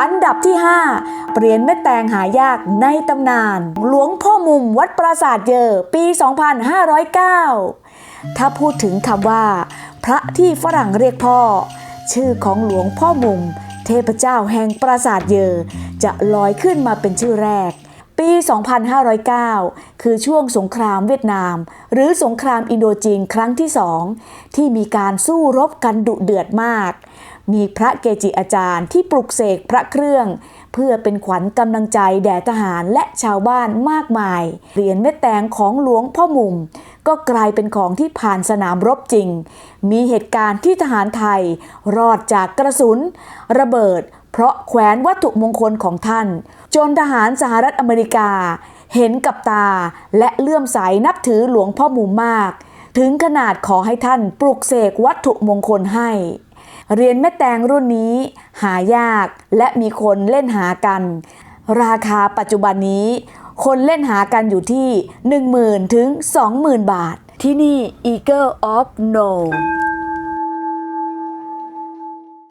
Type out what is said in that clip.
อันดับที่ 5เปลี่ยนแม่แตงหายากในตำนาน หลวงพ่อมุมวัดปราสาทเยอปี 2509 ถ้าพูดถึงคำว่า พระที่ฝรั่งเรียกพ่อ ชื่อของหลวงพ่อมุม เทพเจ้าแห่งปราสาทเยอจะลอยขึ้นมาเป็นชื่อแรก ปี 2509 คือช่วงสงครามเวียดนาม หรือสงครามอินโดจีนครั้งที่สองที่มีการสู้รบกันดุเดือดมาก มีพระเกจิอาจารย์ที่ปลุกเสกพระเครื่อง เพื่อเป็นขวัญกำลังใจแด่ทหารและชาวบ้านมากมาย เหรียญแม่แตงของหลวงพ่อมุม ก็กลายเป็นของที่ผ่านสนามรบจริง มีเหตุการณ์ที่ทหารไทย รอดจากกระสุน ระเบิด เพราะแขวนวัตถุมงคลของท่าน จนทหารสหรัฐอเมริกา เห็นกับตาและเลื่อมใสนับถือหลวงพ่อหมุมมาก ถึงขนาดขอให้ท่านปลุกเสกวัตถุมงคลให้ เหรียญแม่แตงรุ่นนี้ หายากและมีคนเล่นหากัน ราคาปัจจุบันนี้ คนเล่นหากันอยู่ที่ 10,000 ถึง 20,000 บาท ที่นี่ Eagle of No